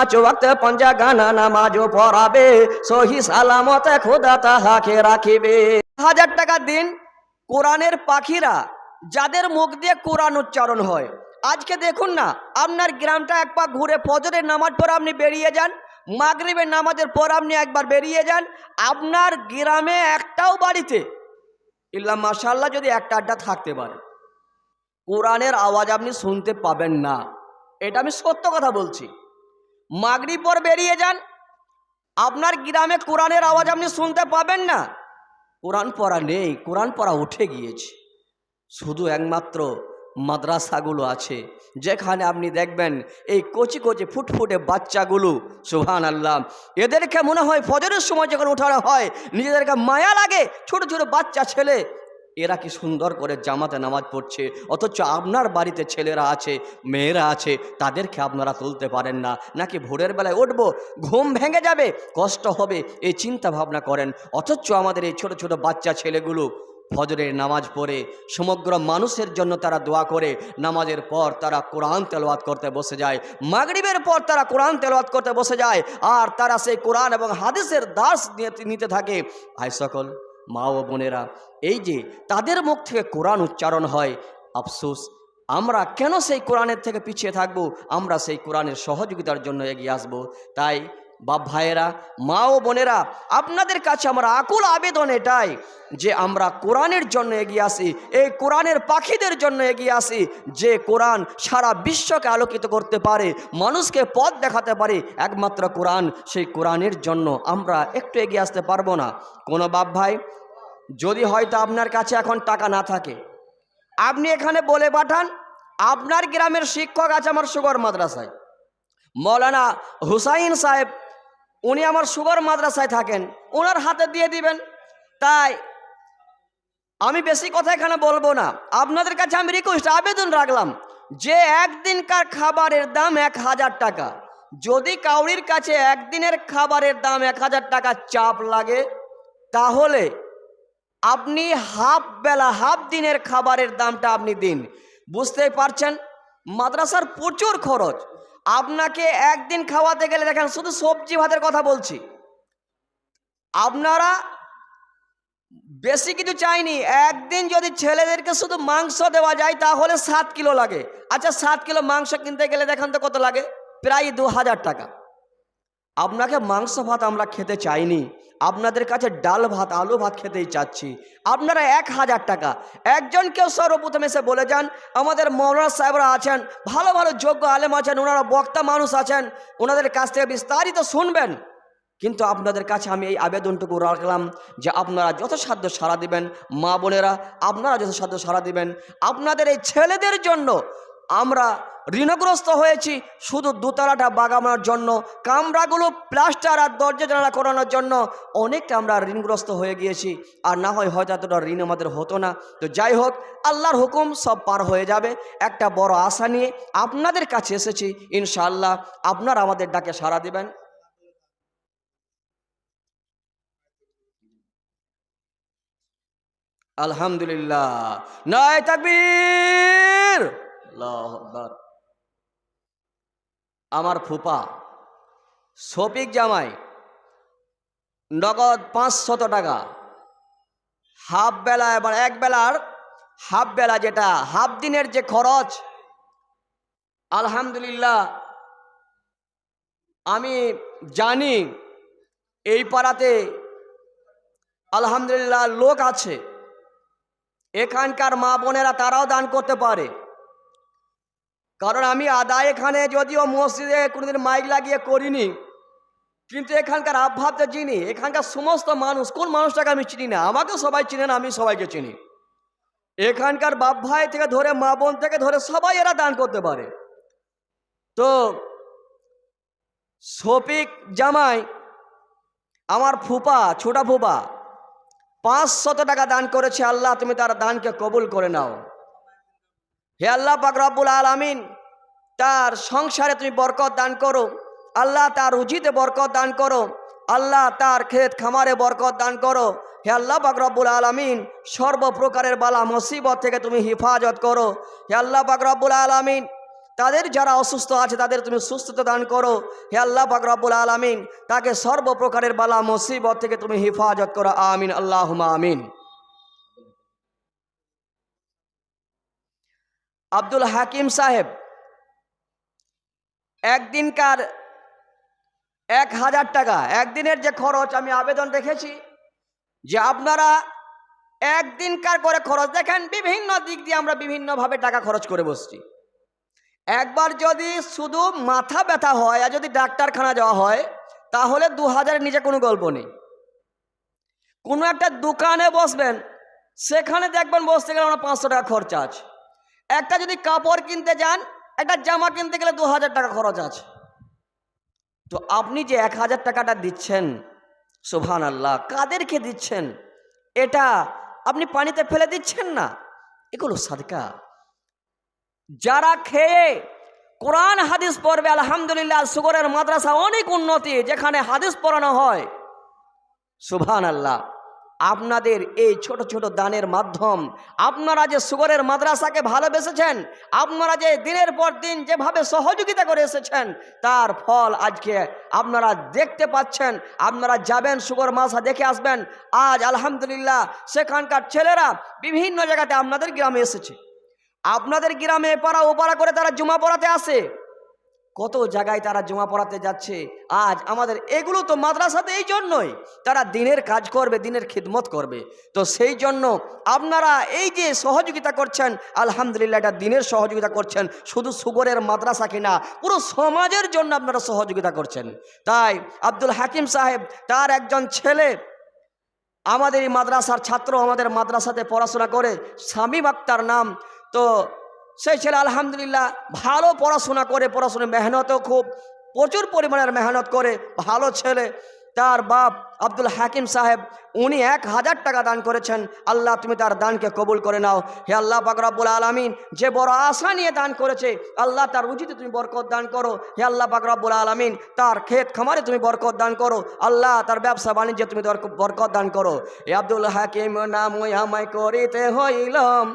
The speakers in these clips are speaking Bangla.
পাঁচ ওয়াক্ত পঞ্জা গানা নামাজও পড়াবে, সহি সালামতে খোদা তাহাকে রাখিবে। হাজার টাকা দিন কোরআনের পাখিরা, যাদের মুখ দিয়ে কোরআন উচ্চারণ হয়। আজকে দেখুন না, আপনার গ্রামটা এক পা ঘুরে ফজরের নামাজ পর আপনি বেরিয়ে যান, মাগরিবের নামাজের পর আপনি একবার বেরিয়ে যান, আপনার গ্রামে একটাও বাড়িতে ইল্লা মাশাল্লাহ যদি একটা আড্ডা থাকতে পারে, কোরআনের আওয়াজ আপনি শুনতে পাবেন না। এটা আমি সত্য কথা বলছি। মাগরিব পর বেরিয়ে যান। আপনার গ্রামে কোরআনের আওয়াজ আপনি শুনতে পাবেন না। কোরআন পড়া নেই, কোরআন পড়া উঠে গিয়েছে। শুধু একমাত্র মাদ্রাসাগুলো আছে, যেখানে আপনি দেখবেন এই কচি কচি ফুটফুটে বাচ্চাগুলো সুহান আল্লাহ এদেরকে মনে হয় ফজরের সময় যখন ওঠানো হয়, নিজেদেরকে মায়া লাগে, ছোট ছোট বাচ্চা ছেলে এরা কি সুন্দর করে জামাতে নামাজ পড়ছে? অথচ আপনার বাড়িতে ছেলেরা আছে, মেয়েরা আছে, তাদেরকে আপনারা তুলতে পারেন না। নাকি ভোরের বেলায় উঠবো, ঘুম ভেঙে যাবে, কষ্ট হবে, এই চিন্তা ভাবনা করেন। অথচ আমাদের এই ছোট ছোট বাচ্চা ছেলেগুলো ফজরের নামাজ পড়ে, সমগ্র মানুষের জন্য তারা দোয়া করে, নামাজের পর তারা কোরআন তেলাওয়াত করতে বসে যায়, মাগরিবের পর তারা কোরআন তেলাওয়াত করতে বসে যায়, আর তারা সেই কোরআন এবং হাদিসের দাস নিতে থাকে। ভাই সকল মা ও বোনেরা, এই যে তাদের মুখ থেকে কোরআন উচ্চারণ হয়, আফসোস, আমরা কেন সেই কোরআনের থেকে পিছিয়ে থাকব? আমরা সেই কোরআনের সহযোগিতার জন্য এগিয়ে আসব। তাই বাপ ভাইয়েরা, মা ও বোনেরা, আপনাদের কাছে আমার আকুল আবেদন এটাই যে আমরা কোরআনের জন্য এগিয়ে আসি, এই কোরআনের পাখিদের জন্য এগিয়ে আসি, যে কোরআন সারা বিশ্বকে আলোকিত করতে পারে, মানুষকে পথ দেখাতে পারে, একমাত্র কোরআন, সেই কোরআনের জন্য আমরা একটু এগিয়ে আসতে পারব না। কোনো বাপ ভাই, যদি হয়তো আপনার কাছে এখন টাকা না থাকে, আপনি এখানে বলে পাঠান, আপনার গ্রামের শিক্ষক আছে আমার সুগর মাদ্রাসায়। মৌলানা হুসাইন সাহেব উনি আমার সুগর মাদ্রাসায় থাকেন ওনার হাতে দিয়ে দিবেন। তাই আমি বেশি কথা এখানে বলব না। আপনাদের কাছে আমি রিকোয়েস্ট আবেদন রাখলাম যে একদিনকার খাবারের দাম এক হাজার টাকা। যদি কাউরির কাছে একদিনের খাবারের দাম এক হাজার টাকা চাপ লাগে, তাহলে আপনি হাফ বেলা, হাফ দিনের খাবারের দামটা আপনি দিন। বুঝতেই পারছেন? মাদ্রাসার প্রচুর খরচ। আপনাকে একদিন খাওয়াতে গেলে দেখেন শুধু সবজি ভাতের কথা বলছি। আপনারা বেশি কিছু চাইনি, একদিন যদি ছেলেদেরকে শুধু মাংস দেওয়া যায় তাহলে সাত কিলো লাগে। আচ্ছা সাত কিলো মাংস কিনতে গেলে দেখেন তো কত লাগে? প্রায় দু হাজার টাকা। আপনাকে মাংস ভাত আমরা খেতে চাইনি। আপনাদের কাছে ডাল ভাত, আলু ভাত খেতেই চাচ্ছি। আপনারা এক হাজার টাকা। একজন কেউ সর্বপ্রথম এসে বলে যান, আমাদের মৌলানা সাহেবরা আছেন, ভালো ভালো, যোগ্য আলেম আছেন, ওনারা বক্তা মানুষ আছেন, ওনাদের কাছ থেকে বিস্তারিত শুনবেন। কিন্তু আপনাদের কাছে আমি এই আবেদনটুকু রাখলাম যে আপনারা যথাসাধ্য সাড়া দিবেন। মা বোনেরা, আপনারা যথাসাধ্য সাড়া দিবেন। আপনাদের এই ছেলেদের জন্য আমরা ঋণগ্রস্ত হয়েছি শুধু দোতলাটা বাগানোর জন্য, কামরাগুলো প্লাস্টার আর দরজা জানালা করানোর জন্য। অনেকটা আমরা ঋণগ্রস্ত হয়ে গিয়েছি, আর না হয় হয়তো এতটা ঋণ আমাদের হতো না। তো যাই হোক, আল্লাহর হুকুম সব পার হয়ে যাবে। একটা বড় আশা নিয়ে আপনাদের কাছে এসেছি, ইনশাআল্লাহ আপনারা আমাদের ডাকে সাড়া দিবেন। আলহামদুলিল্লাহ। নয় তাকবীর। আমার ফুপা, শফিক জামাই, নগদ পাঁচশত টাকা। হাফ বেলা এবার এক বেলার, হাফ বেলা যেটা, হাফ দিনের যে খরচ, আলহামদুলিল্লাহ, আমি জানি এই পাড়াতে আলহামদুলিল্লাহ লোক আছে। এখানকার মা বোনেরা তারাও দান করতে পারে। কারণ আমি আদায় এখানে যদিও মসজিদে কোনোদিন মাইক লাগিয়ে করিনি, কিন্তু এখানকার আবভাবটা চিনি এখানকার সমস্ত মানুষ, কোন মানুষটাকে আমি চিনি না? আমাকেও সবাই চিনে না আমি সবাইকে চিনি। এখানকার বাপ ভাই থেকে ধরে, মা বোন থেকে ধরে সবাই এরা দান করতে পারে। তো শফিক জামাই, আমার ফুপা, ছোটা ফুপা, পাঁচশত টাকা দান করেছে আল্লাহ, তুমি তার দানকে কবুল করে নাও। হে আল্লাহ পাক রব্বুল আলামিন, তার সংসারে তুমি বরকত দান করো, আল্লাহ তার রুজিতে বরকত দান করো, আল্লাহ তার ক্ষেত খামারে বরকত দান করো, হে আল্লাহ পাক রব্বুল আলামিন, সর্বপ্রকারের বালা মুসিবত থেকে তুমি হেফাজত করো, হে আল্লাহ পাক রব্বুল আলামিন, তাদের যারা অসুস্থ আছে তাদের তুমি সুস্থতা দান করো, হে আল্লাহ পাক রব্বুল আলামিন, তাকে সর্বপ্রকারের বালা মুসিবত থেকে তুমি হেফাজত করো, আমিন আল্লাহ আমিন। আব্দুল হাকিম সাহেব, একদিনকার এক হাজার টাকা, একদিনের যে খরচ আমি আবেদন রেখেছি, যে আপনারা একদিনকার করে খরচ দেখেন, বিভিন্ন দিক দিয়ে আমরা বিভিন্নভাবে টাকা খরচ করে বসছি। একবার যদি শুধু মাথা ব্যথা হয় আর যদি ডাক্তারখানা যাওয়া হয়, তাহলে দু হাজারের নিচে কোনো গল্প নেই। কোনো একটা দোকানে বসবেন, সেখানে দেখবেন বসতে গেলে আমরা পাঁচশো টাকা খরচা আছে। একটা যদি কাপড় কিনতে যান, একটা জামা কিনতে গেলে দু হাজার টাকা খরচ আছে। তো আপনি যে এক হাজার টাকাটা দিচ্ছেন সুভান আল্লাহ কাদেরকে দিচ্ছেন? এটা আপনি পানিতে ফেলে দিচ্ছেন না? এগুলো সাদকা। যারা খেয়ে কোরআন, হাদিস পড়বে, আলহামদুলিল্লাহ, সুগরের মাদ্রাসা অনেক উন্নতি, যেখানে হাদিস পড়ানো হয় সুভান আল্লাহ আপনাদের এই ছোট ছোট দানের মাধ্যম, আপনারা যে সুগরের মাদ্রাসাকে ভালোবেসেছেন, আপনারা যে দিনের পর দিন যেভাবে সহযোগিতা করে এসেছেন, তার ফল আজকে আপনারা দেখতে পাচ্ছেন, আপনারা যাবেন সুগর মাসা দেখে আসবেন। আজ আলহামদুলিল্লাহ সেখানকার ছেলেরা বিভিন্ন জায়গাতে আপনাদের গ্রামে এসেছে। আপনাদের গ্রামে এপাড়া ওপাড়া করে তারা জুমা পড়াতে আসে। কত জায়গায় তারা জমা পড়াতে যাচ্ছে। আজ আমাদের এগুলো তো মাদ্রাসাতে এই জন্যই। তারা দিনের কাজ করবে, দিনের খিদমত করবে। তো সেই জন্য আপনারা এই যে সহযোগিতা করছেন, আলহামদুলিল্লাহ এটা দিনের সহযোগিতা করছেন, শুধু সুগরের মাদ্রাসা কিনা, পুরো সমাজের জন্য আপনারা সহযোগিতা করছেন। তাই আব্দুল হাকিম সাহেব, তার একজন ছেলে আমাদের এই মাদ্রাসার ছাত্র, আমাদের মাদ্রাসাতে পড়াশোনা করে স্বামী আক্তার নাম। তো সেই ছেলে আলহামদুলিল্লাহ ভালো পড়াশোনা করে পড়াশোনা মেহনতও খুব, প্রচুর পরিমাণের মেহনত করে, ভালো ছেলে। তার বাপ আব্দুল হাকিম সাহেব, উনি এক হাজার টাকা দান করেছেন। আল্লাহ, তুমি তার দানকে কবুল করে নাও। হে আল্লাহ পাকরাবুল আলমিন, যে বড় আশা নিয়ে দান করেছে, আল্লাহ তার রুজিতে তুমি বরকত দান করো। হে আল্লাহ পাকরাবুল আলমিন, তার ক্ষেত খামারে তুমি বরকত দান করো। আল্লাহ তার ব্যবসা বাণিজ্যে তুমি বরকত দান করো। হে আব্দুল হাকিম, নাম করিতে হইলাম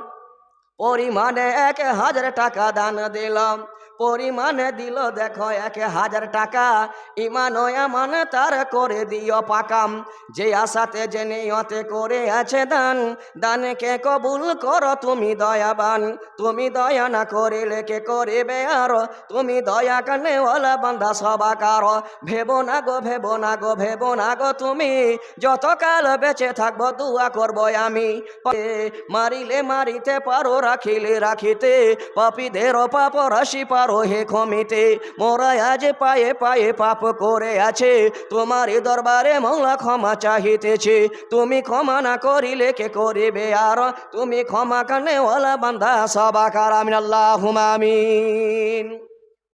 পরিমাণে এক হাজার টাকা দান দিলাম। পরিমাণে দিল, দেখো, এক হাজার টাকা। ইমান এমান তার করে দিও পাকাম। যে আশাতে যে নিয়তে করে আছে দান, দানকে কবুল করো তুমি দয়াবান। তুমি দয়া না করিলে কে করিবে আর? তুমি দয়া কানে ওলা বান্ধা সবাকার ভেবো না গো, ভেবো না গো, ভেবো না গো তুমি। যত কাল বেঁচে থাকব, দুয়া করব আমি। মারিলে মারিতে পারো, রাখিলে রাখিতে। পাপীদের পাপ রাশি পারো হে ক্ষমিতে মোরা আজ পায়ে পায়ে পাপ করে আছে। তোমার এ দরবারে মৌলা ক্ষমা চাহিতেছে। তুমি ক্ষমা না করিলে কে করিবে আর? তুমি ক্ষমা কানে ওলা বান্ধা সবাকার। আমিন আল্লাহ আমিন।